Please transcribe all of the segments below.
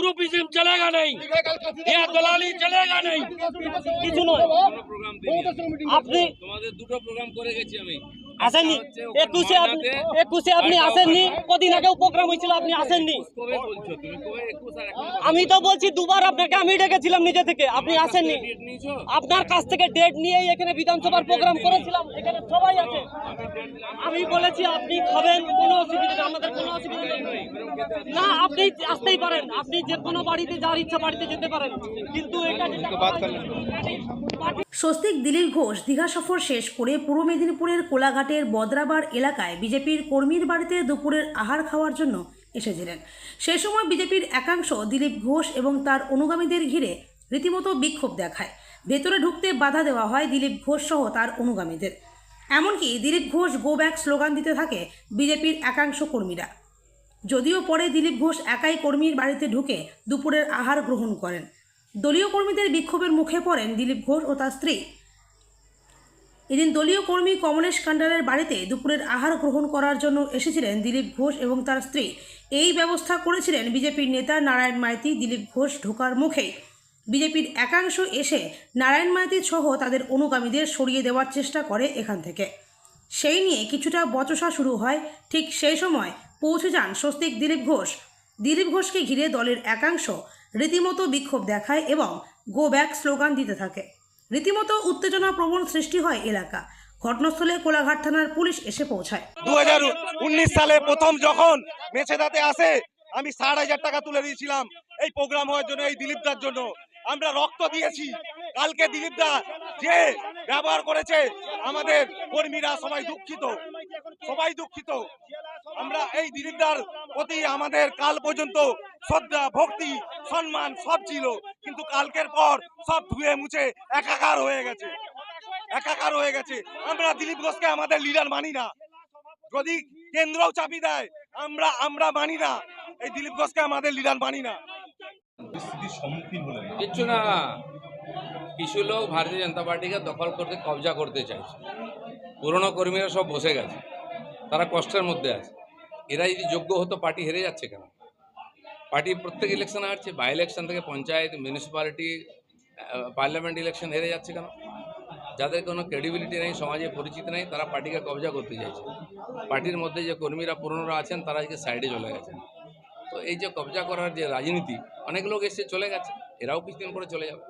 Groupism चलेगा नहीं यह दलाली चलेगा नहीं কিছু নয় প্রোগ্রাম দিই আপনি তোমাদের দুটো প্রোগ্রাম করে গেছি আমি আসেননি একুশে আপনি একুশে আপনি আসেননি কদিন আগে প্রোগ্রাম হয়েছিল আপনি আসেননি আমি তো বলছি দুবার আপনাকে আমি ডেকেছিলাম নিজে থেকে। আপনি আসেননি আপনার কাছ থেকে ডেট নিয়েই এখানে বিধানসভার প্রোগ্রাম করেছিলাম এখানে সবাই আছে। আমি বলেছি আপনি খাবেন কোনো অসুবিধা নেই আমাদের কোনো অসুবিধা নেই। না আপনি আসতেই পারেন। আপনি যে কোনো বাড়িতে যার ইচ্ছা বাড়িতে যেতে পারেন। কিন্তু এটা যেটা স্বস্তিক দিলীপ ঘোষ দীঘা সফর শেষ করে পূর্ব মেদিনীপুরের কোলাঘাটের বদ্রাবার এলাকায় বিজেপির কর্মীর বাড়িতে দুপুরের আহার খাওয়ার জন্য এসেছিলেন। সে সময় বিজেপির একাংশ দিলীপ ঘোষ এবং তার অনুগামীদের ঘিরে রীতিমতো বিক্ষোভ দেখায়। ভেতরে ঢুকতে বাধা দেওয়া হয় দিলীপ ঘোষ সহ তার অনুগামীদের। এমনকি Dilip Ghosh go back slogan দিতে থাকে বিজেপির একাংশ কর্মীরা। যদিও পরে দিলীপ ঘোষ একাই কর্মীর বাড়িতে ঢুকে দুপুরের আহার গ্রহণ করেন। দলীয় কর্মীদের বিক্ষোভের মুখে পড়েন দিলীপ ঘোষ ও তার স্ত্রী। এদিন দলীয় কর্মী কমলেশ কান্ডারের বাড়িতে দুপুরের আহার গ্রহণ করার জন্য এসেছিলেন দিলীপ ঘোষ এবং তার স্ত্রী। এই ব্যবস্থা করেছিলেন বিজেপির নেতা নারায়ণ মাইতি, দিলীপ ঘোষ ঢোকার মুখে। বিজেপির একাংশ এসে নারায়ণ মাইতি সহ তাদের অনুগামীদের সরিয়ে দেওয়ার চেষ্টা করে এখান থেকে। সেই নিয়ে কিছুটা বচসা শুরু হয়। ঠিক সেই সময় পৌঁছে যান স্বস্তিক দিলীপ ঘোষ। দিলীপ ঘোষকে ঘিরে দলের একাংশ রীতিমতো বিক্ষোভ দেখায় এবং গো ব্যাক স্লোগান দিতে থাকে। রীতিমতো উত্তেজনা প্রবণ সৃষ্টি হয় এলাকা। ঘটনাস্থলে কোলাঘাট থানার পুলিশ এসে পৌঁছায়। দু হাজার উনিশ সালে প্রথম যখন মেছেদাতে আসে, আমি ষাট হাজার টাকা তুলে দিয়েছিলাম এই প্রোগ্রাম হওয়ার জন্য, এই দিলীপদার জন্য। আমরা রক্ত দিয়েছি। কালকে দিলীপদা যে ব্যবহার করেছে, আমাদের কর্মীরা সবাই দুঃখিত। সবাই দুঃখিত। আমরা এই দিলীপদার প্রতি আমাদের কাল পর্যন্ত শ্রদ্ধা ভক্তি সম্মান সব ছিল। কিন্তু কালকের পর সব ধুয়ে মুছে একাকার হয়ে গেছে। একাকার হয়ে গেছে। আমরা দিলীপ ঘোষকে আমাদের লিডার মানি না। যদি কেন্দ্রও চাপি দেয় আমরা আমরা মানি না। এই দিলীপ ঘোষকে আমাদের লিডার মানি না। কিচ্ছু না। কিছু লোক ভারতীয় জনতা পার্টিকে দখল করতে কবজা করতে চাইছে। পুরনো কর্মীরা সব বসে গেছে। তারা কষ্টের মধ্যে আছে। এরা যদি যোগ্য হতো, পার্টি হেরে যাচ্ছে কেন? পার্টি প্রত্যেক ইলেকশনে হারছে বাই ইলেকশন থেকে পঞ্চায়েত মিউনিসিপ্যালিটি পার্লামেন্ট ইলেকশন হেরে যাচ্ছে কেন? যাদের কোনো ক্রেডিবিলিটি নেই, সমাজে পরিচিত নেই, তারা পার্টিকে কবজা করতে চাইছে। পার্টির মধ্যে যে কর্মীরা, পুরনোরা আছেন, তারা আজকে সাইডে চলে গেছেন। তো এই যে কবজা করার যে রাজনীতি, অনেক লোক এসে চলে গেছে। এরাও কিছুদিন পরে চলে যাবে।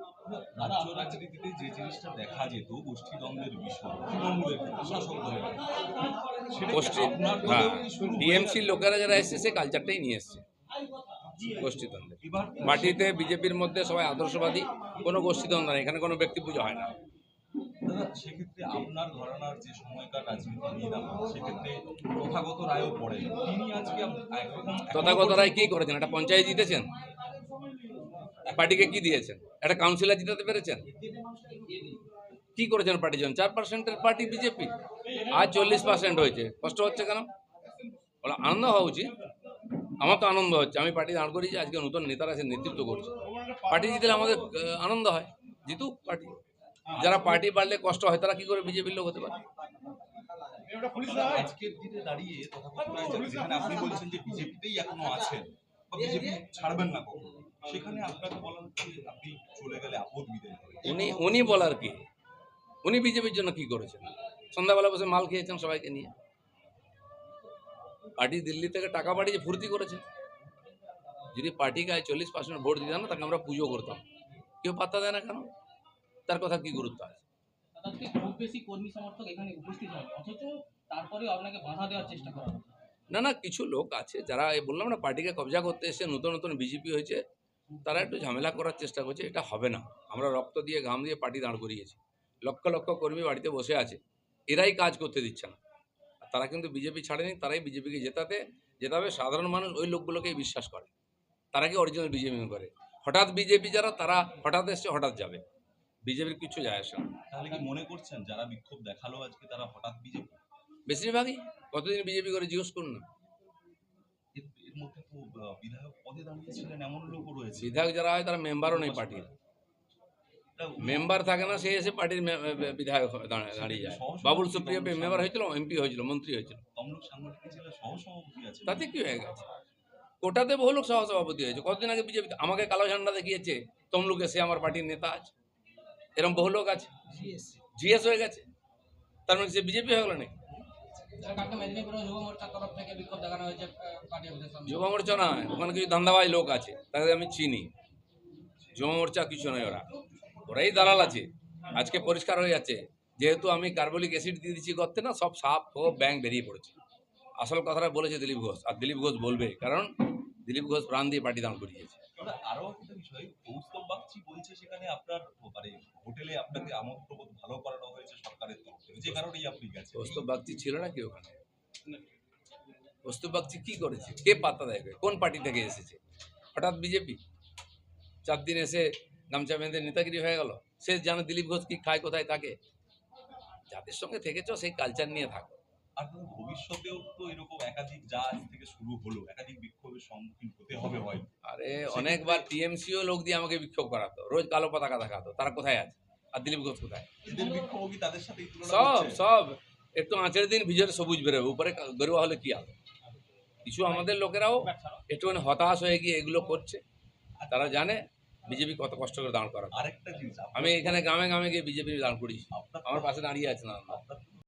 রাজ্য রাজনীতিতে যে জিনিসটা দেখা যেত গোষ্ঠীদ্বন্দ্বের বিষয় তৃণমূলের ক্ষেত্রে, শাসক দলের ক্ষেত্রে, সেটা কি গোষ্ঠী হ্যাঁ টিএমসির লোকেরা যারা এসছে সে কালচারটাই নিয়ে এসছে। গোষ্ঠীদ্বন্দ্বে পার্টিতে বিজেপির মধ্যে সবাই আদর্শবাদী কোনো গোষ্ঠীদ্বন্দ্ব নেই এখানে কোনো ব্যক্তি পুজো হয় না। সেক্ষেত্রে আপনার ঘরানার যে সময়কার রাজনীতি নিয়ে সেক্ষেত্রে তথাগত রায়ও পড়ে। তিনি আজকে তথাগত রায় কী করেছেন? একটা পঞ্চায়েত জিতেছেন? পার্টিকে কি দিয়েছেন? একটা কাউন্সিলর জিতাতে পেরেছেন? কি করেছেন পার্টির জন্য? চার পার্সেন্টের পার্টি বিজেপি আজ চল্লিশ পার্সেন্ট হয়েছে। কষ্ট হচ্ছে কেন? বলে, আনন্দ হওয়া উচিত। আমার তো আনন্দ হচ্ছে। আমি পার্টি দাঁড় করিয়েছি, আজকে নতুন নেতারা এসে নেতৃত্ব করছে। পার্টি জিতলে আমাদের আনন্দ হয়। জিতুক পার্টি। যারা পার্টি বাড়লে কষ্ট হয়, তারা কি করে বিজেপির লোক হতে পারে? দাঁড়িয়ে আপনি বলছেন যে বিজেপিতেই এখনও আছেন ছাড়বেন না সেখানে আপনাকে বলার যে আপনি চলে গেলে আপদ বিদায় উনি উনি বলার কি? উনি বিজেপির জন্য কি করেছেন? সন্ধ্যাবেলা বসে মাল খেয়েছেন সবাইকে নিয়ে। পার্টি দিল্লি থেকে টাকা পাঠিয়ে ফুর্তি করেছে যদি পার্টিকে আজ চল্লিশ পার্সেন্ট ভোট দিতাম না তাকে আমরা পুজো করতাম। কেউ পাত্তা দেয় না কেন? তার কথা কি গুরুত্ব আছে? খুব বেশি কর্মী সমর্থক এখানে উপস্থিত হয় অথচ তারপরে আপনাকে বাধা দেওয়ার চেষ্টা করা না না কিছু লোক আছে যারা বললাম না পার্টিকে কবজা করতে এসে নতুন নতুন বিজেপি হয়েছে। তারা একটু ঝামেলা করার চেষ্টা করছে এটা হবে না। আমরা রক্ত দিয়ে ঘাম দিয়ে পার্টি দাঁড় করিয়েছি। লক্ষ লক্ষ কর্মী বাড়িতে বসে আছে। এরাই কাজ করতে দিচ্ছে না। তারা কিন্তু বিজেপি ছাড়েনি তারাই বিজেপিকে জেতাতে জেতাবে। সাধারণ মানুষ ওই লোকগুলোকেই বিশ্বাস করে। তারা কি অরিজিনাল বিজেপি করে? হঠাৎ বিজেপি যারা তারা হঠাৎ এসছে হঠাৎ যাবে। বিজেপির কিছু যায় আসে না। তাহলে কি মনে করছেন যারা বিক্ষোভ দেখাল আজকে তারা হঠাৎ বিজেপি বেশিরভাগই। কতদিন বিজেপি করে জিজ্ঞেস করুন না এর এর মধ্যে তো আহ, বিধায়ক পদে দাঁড়িয়েছিলেন এমন লোকও রয়েছে। বিধায়ক যারা হয় তারা মেম্বারও নেই পার্টির। এটা মেম্বার থাকে না সে এসে পার্টির মে- মে- বিধায়ক হয়ে দাঁড়া- দাঁড়িয়ে যায়। বাবুল সুপ্রিয় মেম্বার হয়েছিল এমপি হয়েছিল মন্ত্রী হয়েছিল। তমলুক সাংগঠনিক জেলা সহ সভাপতি আছে তাতে কি হয়ে গেছে? কোটাতে বহু লোক সহসভাপতি হয়েছে। কতদিন আগে বিজেপি আমাকে কালো ঝান্ডা দেখিয়েছে তমলুকে সে আমার পার্টির নেতা আছে। এরকম বহু লোক আছে। জিএস। হয়ে গেছে। তার মানে সে বিজেপি হয়ে গেল নাকি? কালকে মেদিনীপুরে যুব মোর্চা না ওখানে কিছু ধান্দাবাজ লোক আছে তাদের আমি চিনি। যুব মোর্চা কিছু নয় ওরা। ওরাই দালাল আছে। আজকে পরিষ্কার হয়ে যাচ্ছে। যেহেতু আমি কার্বলিক অ্যাসিড দিয়ে দিচ্ছি করতে না সব সাপ ও ব্যাং বেরিয়ে পড়েছে। আসল কথাটা বলেছে দিলীপ ঘোষ আর দিলীপ ঘোষ বলবে কারণ দিলীপ ঘোষ প্রাণ দিয়ে পার্টি দান করিয়েছে। আরও একটা বিষয় কৌস্তব বাগচি বলছে সেখানে আপনার মানে হোটেলে আপনাকে আমোদ ভালো করানো হয়েছে সরকারের তরফ থেকে যে কারণেই আপনি গেছেন। কৌস্তব বাগচি ছিল না কি ওখানে? বাগচি কি করেছে? কে পাত্তা দেয়? কোন পার্টি থেকে এসেছে? হঠাৎ বিজেপি? চার দিন এসে গামছা বেঁধে নেতাগিরি হয়ে গেল। সে জানে দিলীপ ঘোষ কি খায় কোথায় থাকে? যাদের সঙ্গে থেকেছো সেই কালচার নিয়ে থাকো। আর ভবিষ্যতেও তো এরকম একাধিক যা থেকে শুরু হলো একাধিক বিক্ষোভের সম্মুখীন হতে হবে হয়তো। আরে অনেকবার টিএমসিও লোক দিয়ে আমাকে বিক্ষোভ করাতো। রোজ কালো পতাকা দেখাতো। তারা কোথায় আছে? আর দিলীপ ঘোষ কোথায়? তাদের সাথে সব সব। একটু আঁচের দিন ভিজরে সবুজ বেরোবে। উপরে গেরুয়া হলে কি হবে? কিছু আমাদের লোকেরাও একটুখানি হতাশ হয়ে গিয়ে এগুলো করছে। তারা জানে বিজেপি কত কষ্ট করে দাঁড় করা আরেকটা জিনিস আপনার- আমি এখানে গ্রামে গ্রামে গিয়ে বিজেপি দাঁড় করি আমার পাশে দাঁড়িয়ে আছে না। আপনার